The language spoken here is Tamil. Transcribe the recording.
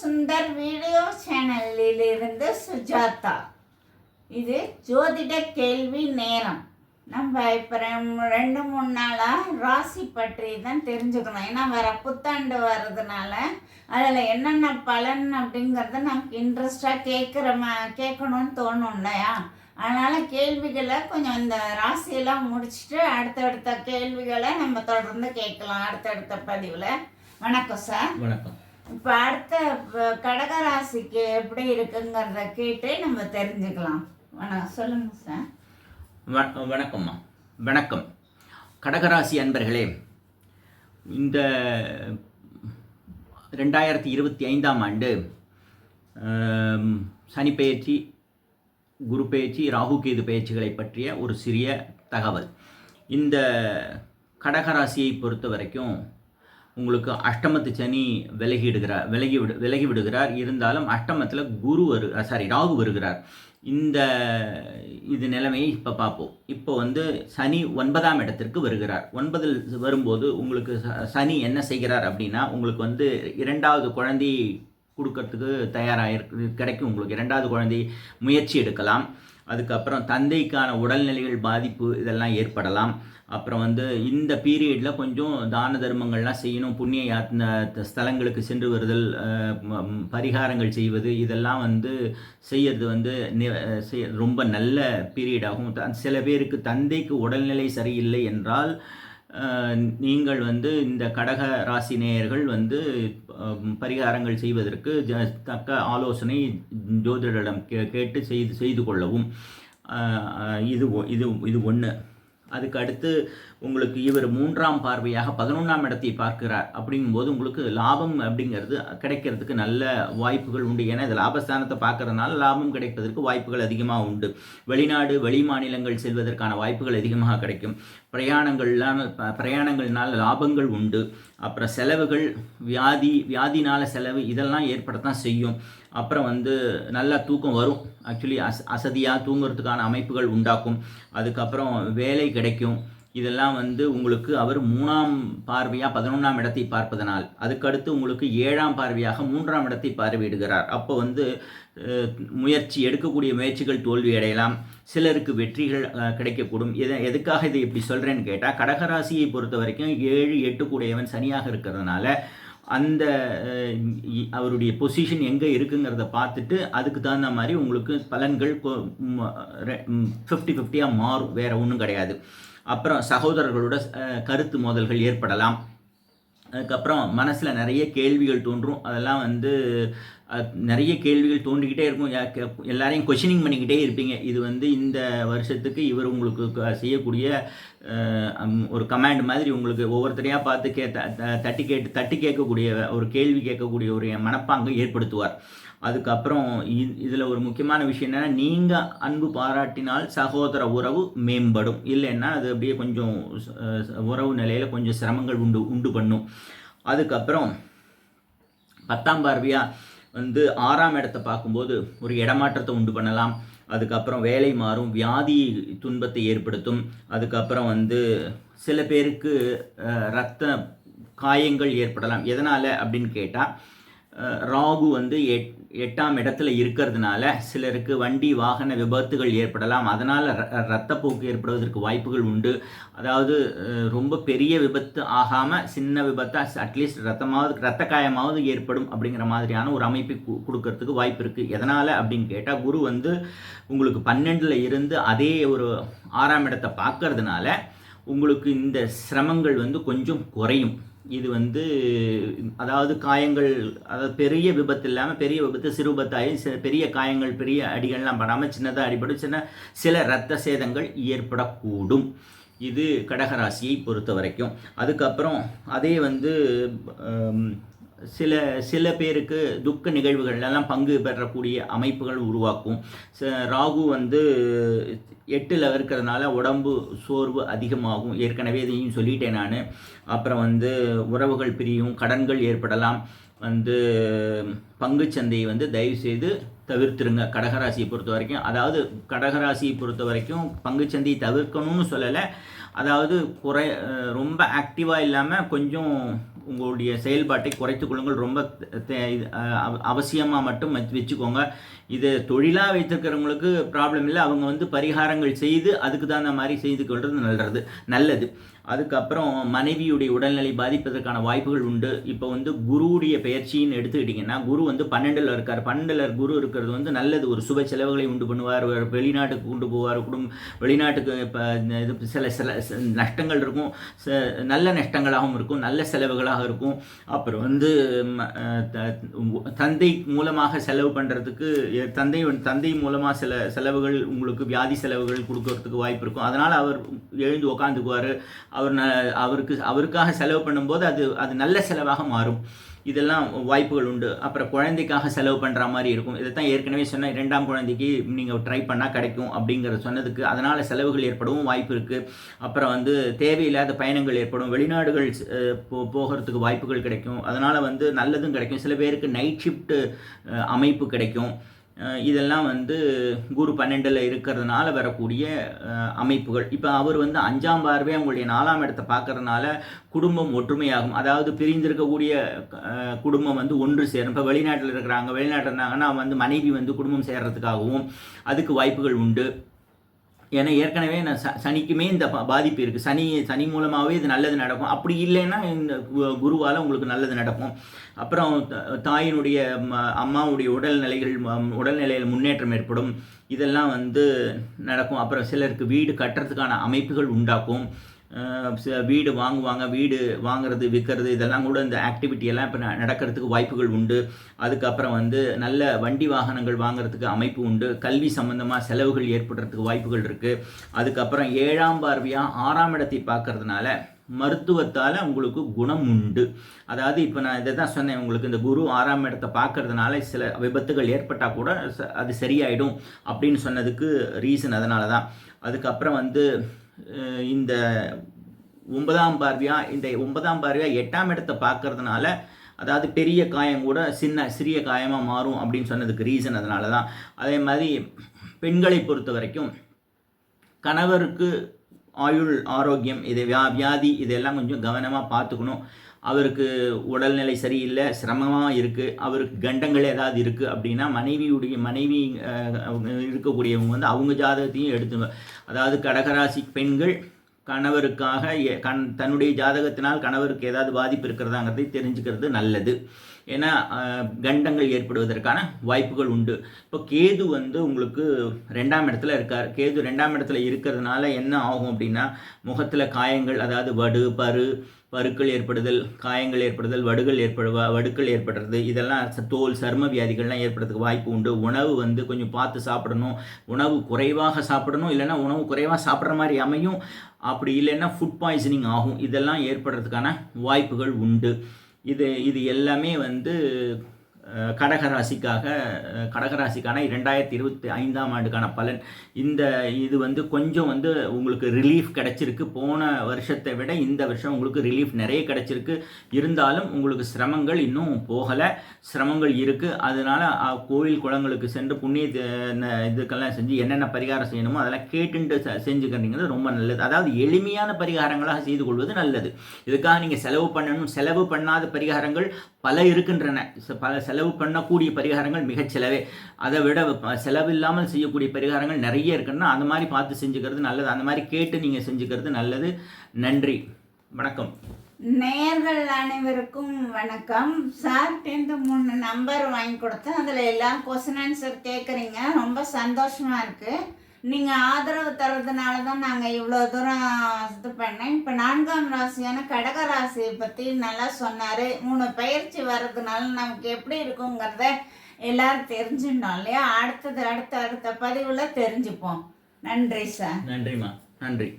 சுந்தர் வீடியோ சேனலிலிருந்து சுஜாதா. இது ஜோதிட கேள்வி நேரம். நம்ம இப்போ ரெண்டு மூணு நாளாக ராசி பற்றி தான் தெரிஞ்சுக்கணும். ஏன்னா வர புத்தாண்டு வர்றதுனால அதில் என்னென்ன பலன் அப்படிங்கிறத நமக்கு இன்ட்ரெஸ்டாக கேட்குற மா கேட்கணும்னு தோணும் இல்லையா? அதனால் கேள்விகளை கொஞ்சம் இந்த ராசியெல்லாம் முடிச்சுட்டு அடுத்தடுத்த கேள்விகளை நம்ம தொடர்ந்து கேட்கலாம். அடுத்தடுத்த பதிவில். வணக்கம் சார். வணக்கம். இப்போ அடுத்த வ- கடகராசிக்கு எப்படி இருக்குங்கிறத கேட்டு நம்ம தெரிஞ்சுக்கலாம். வணக்கம் சொல்லுங்க சார் வணக்கம்மா. வணக்கம். கடகராசி அன்பர்களே இந்த ரெண்டாயிரத்தி இருபத்தி ஐந்தாம் ஆண்டு சனி பயிற்சி குரு பெயர்ச்சி ராகு கேது பயிற்சிகளை பற்றிய ஒரு சிறிய தகவல். இந்த கடகராசியை பொறுத்த வரைக்கும் உங்களுக்கு அஷ்டமத்து சனி விலகிடுகிறார் விலகி விடு விலகி விடுகிறார். இருந்தாலும் அஷ்டமத்தில் குரு வரு சாரி ராகு வருகிறார். இந்த இது நிலைமையை இப்போ பார்ப்போம். இப்போ வந்து சனி ஒன்பதாம் இடத்திற்கு வருகிறார். ஒன்பதில் வரும்போது உங்களுக்கு ச- சனி என்ன செய்கிறார் அப்படின்னா உங்களுக்கு வந்து இரண்டாவது குழந்தை கொடுக்கறதுக்கு தயாராக இருக்கு கிடைக்கும். உங்களுக்கு இரண்டாவது குழந்தை முயற்சி எடுக்கலாம். அதுக்கப்புறம் தந்தைக்கான உடல்நிலைகள் பாதிப்பு இதெல்லாம் ஏற்படலாம். அப்புறம் வந்து இந்த பீரியடில் கொஞ்சம் தான தர்மங்கள்லாம் செய்யணும் புண்ணிய யாத்ன ஸ்தலங்களுக்கு சென்று வருதல் பரிகாரங்கள் செய்வது இதெல்லாம் வந்து செய்யறது வந்து ரொம்ப நல்ல பீரியடாகும் சில பேருக்கு தந்தைக்கு உடல்நிலை சரியில்லை என்றால் நீங்கள் வந்து இந்த கடக ராசி நேயர்கள் வந்து பரிகாரங்கள் செய்வதற்கு ஜ- தக்க ஆலோசனை ஜோதிடரிடம் கே கேட்டு செய்து செய்து கொள்ளவும். இது ஒ- இது இது ஒன்று அதுக்கு அடுத்து உங்களுக்கு இவர் மூன்றாம் பார்வையாக பதினொன்றாம் இடத்தை பார்க்கிறார். அப்படிங்கும்போது உங்களுக்கு லாபம் அப்படிங்கிறது கிடைக்கிறதுக்கு நல்ல வாய்ப்புகள் உண்டு. ஏன்னா இது லாபஸ்தானத்தை பார்க்கறதுனால லாபம் கிடைப்பதற்கு வாய்ப்புகள் அதிகமாக உண்டு. வெளிநாடு வெளி மாநிலங்கள் செல்வதற்கான வாய்ப்புகள் அதிகமாக கிடைக்கும். பிரயாணங்கள்லாம் ப- பிரயாணங்கள்னால லாபங்கள் உண்டு. அப்புறம் செலவுகள் வியாதி வியாதினால செலவு இதெல்லாம் ஏற்படத்தான் செய்யும். அப்புறம் வந்து நல்லா தூக்கம் வரும். ஆக்சுவலி அஸ் அசதியாக தூங்குறதுக்கான அமைப்புகள் உண்டாக்கும். அதுக்கப்புறம் வேலை கிடைக்கும். இதெல்லாம் வந்து உங்களுக்கு அவர் மூணாம் பார்வையாக பதினொன்றாம் இடத்தை பார்ப்பதனால் அதுக்கடுத்து உங்களுக்கு ஏழாம் பார்வையாக மூன்றாம் இடத்தை பார்வையிடுகிறார். அப்போ வந்து முயற்சி எடுக்கக்கூடிய முயற்சிகள் தோல்வி அடையலாம். சிலருக்கு வெற்றிகள் கிடைக்கக்கூடும். எதை எதுக்காக இதை இப்படி சொல்கிறேன்னு கேட்டால் கடகராசியை பொறுத்த வரைக்கும் ஏழு எட்டு கூடியவன் சனியாக இருக்கிறதுனால அந்த இ- அவருடைய பொசிஷன் எங்கே இருக்குங்கிறத பார்த்துட்டு அதுக்கு தகுந்த மாதிரி உங்களுக்கு பலன்கள் ஃபிஃப்டி ஃபிஃப்டியாக மாறும். வேறு ஒன்றும் கிடையாது. அப்புறம் சகோதரர்களோட கருத்து மோதல்கள் ஏற்படலாம். அதுக்கப்புறம் மனசில் நிறைய கேள்விகள் தோன்றும். அதெல்லாம் வந்து நிறைய கேள்விகள் தோன்றிக்கிட்டே இருக்கும். யா- எல்லாரையும் கொஷினிங் பண்ணிக்கிட்டே இருப்பீங்க. இது வந்து இந்த வருஷத்துக்கு இவர் உங்களுக்கு செய்யக்கூடிய ஒரு கமாண்ட் மாதிரி உங்களுக்கு ஒவ்வொருத்தரையாக பார்த்து கே த- த- தட்டி கேட்டு தட்டி கேட்கக்கூடிய ஒரு கேள்வி கேட்கக்கூடிய ஒரு மனப்பாங்கு ஏற்படுத்துவார். அதுக்கப்புறம் இதில் ஒரு முக்கியமான விஷயம் என்னென்னா நீங்கள் அன்பு பாராட்டினால் சகோதர உறவு மேம்படும். இல்லைன்னா அது அப்படியே கொஞ்சம் உறவு நிலையில் கொஞ்சம் சிரமங்கள் உண்டு உண்டு பண்ணும். அதுக்கப்புறம் பத்தாம் பார்வையாக வந்து ஆறாம் இடத்தை பார்க்கும்போது ஒரு இடமாற்றத்தை உண்டு பண்ணலாம். அதுக்கப்புறம் வேலை மாறும் வியாதி துன்பத்தை ஏற்படுத்தும். அதுக்கப்புறம் வந்து சில பேருக்கு ரத்த காயங்கள் ஏற்படலாம். எதனால் அப்படின்னு கேட்டால் ராகு வந்து எட் எட்டாம் இடத்துல இருக்கிறதுனால சிலருக்கு வண்டி வாகன விபத்துகள் ஏற்படலாம். அதனால் ரத்தப்போக்கு ஏற்படுவதற்கு வாய்ப்புகள் உண்டு. அதாவது ரொம்ப பெரிய விபத்து ஆகாமல் சின்ன விபத்தாக அட்லீஸ்ட் ரத்தமாவது ரத்த காயமாவது ஏற்படும் அப்படிங்கிற மாதிரியான ஒரு அமைப்பை கொடுக்கறதுக்கு வாய்ப்பு இருக்குது எதனால் அப்படின்னு கேட்டால் குரு வந்து உங்களுக்கு பன்னெண்டில் இருந்து அதே ஒரு ஆறாம் இடத்தை பார்க்கறதுனால உங்களுக்கு இந்த சிரமங்கள் வந்து கொஞ்சம் குறையும். இது வந்து அதாவது காயங்கள் அதாவது பெரிய விபத்து இல்லாமல் பெரிய விபத்து சிறு விபத்தாயும் சில பெரிய காயங்கள் பெரிய அடிகள்லாம் படாமல் சின்னதாக அடிபடும் சின்ன சில இரத்த சேதங்கள் ஏற்படக்கூடும். இது கடகராசியை பொறுத்த வரைக்கும் அதுக்கப்புறம் அதே வந்து சில சில பேருக்கு துக்க நிகழ்வுகள்லாம் பங்கு பெறக்கூடிய அமைப்புகள் உருவாக்கும். ச- ராகு வந்து எட்டில் இருக்கிறதுனால உடம்பு சோர்வு அதிகமாகும். ஏற்கனவே இதையும் சொல்லிட்டேன் நான். அப்புறம் வந்து உறவுகள் பிரியும் கடன்கள் ஏற்படலாம். வந்து பங்குச்சந்தையை வந்து தயவு செய்து தவிர்த்துருங்க. கடகராசியை பொறுத்த வரைக்கும். அதாவது கடகராசியை பொறுத்த வரைக்கும் பங்குச்சந்தையை தவிர்க்கணும்னு சொல்லலை. அதாவது குறை ரொம்ப ஆக்டிவாக இல்லாமல் கொஞ்சம் உங்களுடைய செயல்பாட்டை குறைத்து கொள்ளுங்கள். ரொம்ப தே- இது, அவ- மட்டும் வச்சு- வச்சுக்கோங்க. இது தொழிலாக வைத்திருக்கிறவங்களுக்கு ப்ராப்ளம் இல்லை. அவங்க வந்து பரிகாரங்கள் செய்து அதுக்கு தகுந்த மாதிரி செய்து கொள்வது நல்லது. நல்லது. அதுக்கப்புறம் மனைவியுடைய உடல்நிலை பாதிப்பதற்கான வாய்ப்புகள் உண்டு. இப்போ வந்து குருவுடைய பெயர்ச்சின்னு எடுத்துக்கிட்டிங்கன்னா குரு வந்து பன்னெண்டில் இருக்கார். பன்னெண்டில் குரு இருக்கிறது வந்து நல்லது. ஒரு சுப செலவுகளை உண்டு பண்ணுவார். ஒரு வெளிநாட்டுக்கு கொண்டு போவார். குடும்ப வெளிநாட்டுக்கு இப்போ இது சில சில நஷ்டங்கள் இருக்கும். ச- நல்ல நஷ்டங்களாகவும் இருக்கும். நல்ல செலவுகளாக இருக்கும். அப்புறம் வந்து ம, தந்தை மூலமாக செலவு பண்ணுறதுக்கு தந்தை தந்தை மூலமாக சில செலவுகள் உங்களுக்கு வியாதி செலவுகள் கொடுக்கறதுக்கு வாய்ப்பு இருக்கும். அதனால் அவர் எழுந்து உக்காந்துக்குவார். அவர் ந அவருக்கு அவருக்காக செலவு பண்ணும்போது அது அது நல்ல செலவாக மாறும். இதெல்லாம் வாய்ப்புகள் உண்டு. அப்புறம் குழந்தைக்காக செலவு பண்ணுற மாதிரி இருக்கும். இதை தான் ஏற்கனவே சொன்ன இரண்டாம் குழந்தைக்கு நீங்கள் ட்ரை பண்ணால் கிடைக்கும் அப்படிங்கிற சொன்னதுக்கு அதனால் செலவுகள் ஏற்படவும் வாய்ப்பு இருக்குது அப்புறம் வந்து தேவையில்லாத பயணங்கள் ஏற்படும். வெளிநாடுகள் போ போகிறதுக்கு வாய்ப்புகள் கிடைக்கும். அதனால் வந்து நல்லதும் கிடைக்கும். சில பேருக்கு நைட் ஷிஃப்ட் அமைப்பு கிடைக்கும். இதெல்லாம் வந்து குரு பன்னெண்டில் இருக்கிறதுனால வரக்கூடிய அமைப்புகள். இப்போ அவர் வந்து அஞ்சாம் பார்வை அவங்களுடைய நாலாம் இடத்தை பார்க்கறதுனால குடும்பம் ஒற்றுமையாகும். அதாவது பிரிந்திருக்கக்கூடிய குடும்பம் வந்து ஒன்று சேரும். இப்போ வெளிநாட்டில் இருக்கிறாங்க வெளிநாட்டில் இருந்தாங்கன்னா வந்து மனைவி வந்து குடும்பம் சேர்றதுக்காகவும் அதுக்கு வாய்ப்புகள் உண்டு. ஏன்னா ஏற்கனவே நான் ச சனிக்குமே இந்த பாதிப்பு இருக்குது சனி சனி மூலமாகவே இது நல்லது நடக்கும். அப்படி இல்லைன்னா இந்த கு- குருவால் உங்களுக்கு நல்லது நடக்கும். அப்புறம் தாயினுடைய அம்மாவுடைய உடல்நிலைகள் உடல்நிலையில் முன்னேற்றம் ஏற்படும். இதெல்லாம் வந்து நடக்கும். அப்புறம் சிலருக்கு வீடு கட்டுறதுக்கான அமைப்புகள் உண்டாக்கும். வீடு வாங்குவாங்க வீடு வாங்குறது விற்கிறது இதெல்லாம் கூட இந்த ஆக்டிவிட்டி எல்லாம் இப்போ நடக்கிறதுக்கு வாய்ப்புகள் உண்டு. அதுக்கப்புறம் வந்து நல்ல வண்டி வாகனங்கள் வாங்குறதுக்கு அமைப்பு உண்டு. கல்வி சம்பந்தமாக செலவுகள் ஏற்படுறதுக்கு வாய்ப்புகள் இருக்குது அதுக்கப்புறம் ஏழாம் பார்வையாக ஆறாம் இடத்தை பார்க்கறதுனால மருத்துவத்தால் உங்களுக்கு குணம் உண்டு. அதாவது இப்போ நான் இதை தான் சொன்னேன் உங்களுக்கு இந்த குரு ஆறாம் இடத்தை பார்க்கறதுனால சில விபத்துகள் ஏற்பட்டால் கூட அது சரியாயிடும் அப்படின்னு சொன்னதுக்கு ரீசன் அதனால தான் அதுக்கப்புறம் வந்து இந்த ஒன்பதாம் பார்வையாக இந்த ஒன்பதாம் பார்வையாக எட்டாம் இடத்தை பார்க்கறதுனால அதாவது பெரிய காயம் கூட சின்ன சிறிய காயமாக மாறும் அப்படின்னு சொன்னதுக்கு ரீசன் அதனால தான் அதே மாதிரி பெண்களை பொறுத்த வரைக்கும் கணவருக்கு ஆயுள் ஆரோக்கியம் இது வியா வியாதி இதெல்லாம் கொஞ்சம் கவனமாக பார்த்துக்கணும். அவருக்கு உடல்நிலை சரியில்லை சிரமமாக இருக்குது அவருக்கு கண்டங்கள் ஏதாவது இருக்குது அப்படின்னா மனைவியுடைய மனைவி இருக்கக்கூடியவங்க வந்து அவங்க ஜாதகத்தையும் எடுத்து அதாவது கடகராசி பெண்கள் கணவருக்காக கண் தன்னுடைய ஜாதகத்தினால் கணவருக்கு ஏதாவது பாதிப்பு இருக்கிறதாங்கிறதை தெரிஞ்சுக்கிறது நல்லது. ஏன்னா கண்டங்கள் ஏற்படுவதற்கான வாய்ப்புகள் உண்டு. இப்போ கேது வந்து உங்களுக்கு ரெண்டாம் இடத்துல இருக்கார். கேது ரெண்டாம் இடத்துல இருக்கிறதுனால என்ன ஆகும் அப்படின்னா முகத்தில் காயங்கள் அதாவது வடு பரு பருக்கள் ஏற்படுதல் காயங்கள் ஏற்படுதல் வடுகள் ஏற்படுவா வடுக்கள் ஏற்படுறது இதெல்லாம் ச- தோல் சர்ம வியாதிகள்லாம் ஏற்படுறதுக்கு வாய்ப்பு உண்டு. உணவு வந்து கொஞ்சம் பார்த்து சாப்பிடணும். உணவு குறைவாக சாப்பிடணும். இல்லைன்னா உணவு குறைவாக சாப்பிட்ற மாதிரி அமையும். அப்படி இல்லைன்னா ஃபுட் பாய்சனிங் ஆகும். இதெல்லாம் ஏற்படுறதுக்கான வாய்ப்புகள் உண்டு. இது இது எல்லாமே வந்து கடகராசிக்காக கடகராசிக்கான இரண்டாயிரத்தி இருபத்தி ஐந்தாம் ஆண்டுக்கான பலன். இந்த இது வந்து கொஞ்சம் வந்து உங்களுக்கு ரிலீஃப் கிடைச்சிருக்கு. போன வருஷத்தை விட இந்த வருஷம் உங்களுக்கு ரிலீஃப் நிறைய கிடைச்சிருக்கு. இருந்தாலும் உங்களுக்கு சிரமங்கள் இன்னும் போகலை. சிரமங்கள் இருக்குது அதனால் கோயில் குளங்களுக்கு சென்று புண்ணிய இதுக்கெல்லாம் செஞ்சு என்னென்ன பரிகாரம் செய்யணுமோ அதெல்லாம் கேட்டுட்டு செ- செஞ்சுக்கிறீங்கிறது ரொம்ப நல்லது. அதாவது எளிமையான பரிகாரங்களாக செய்து கொள்வது நல்லது. இதுக்காக நீங்கள் செலவு பண்ணணும். செலவு பண்ணாத பரிகாரங்கள் பல இருக்கின்றன. பல செலவு பண்ணக்கூடிய பரிகாரங்கள் மிகச் செலவே. அதை விட செலவில்லாமல் செய்யக்கூடிய பரிகாரங்கள் நிறைய இருக்குன்னா அந்த மாதிரி பார்த்து செஞ்சுக்கிறது நல்லது. அந்த மாதிரி கேட்டு நீங்கள் செஞ்சுக்கிறது நல்லது. நன்றி. வணக்கம். நேயர்கள் அனைவருக்கும் வணக்கம். சார்கிட்டேருந்து மூணு நம்பர் வாங்கி கொடுத்தேன். அதில் எல்லாம் கொஸ்டின் ஆன்சர் கேட்குறீங்க ரொம்ப சந்தோஷமாக இருக்குது நீங்கள் ஆதரவு தர்றதுனால தான் நாங்கள் இவ்வளோ தூரம் இது பண்ணேன். இப்போ நான்காம் ராசியான கடக ராசியை பற்றி நல்லா சொன்னார். மூணு பயிற்சி வர்றதுனால நமக்கு எப்படி இருக்குங்கிறத எல்லாரும் தெரிஞ்சுட்டோம் இல்லையா? அடுத்தது அடுத்த அடுத்த பதிவில் தெரிஞ்சுப்போம். நன்றி சார். நன்றிம்மா. நன்றி.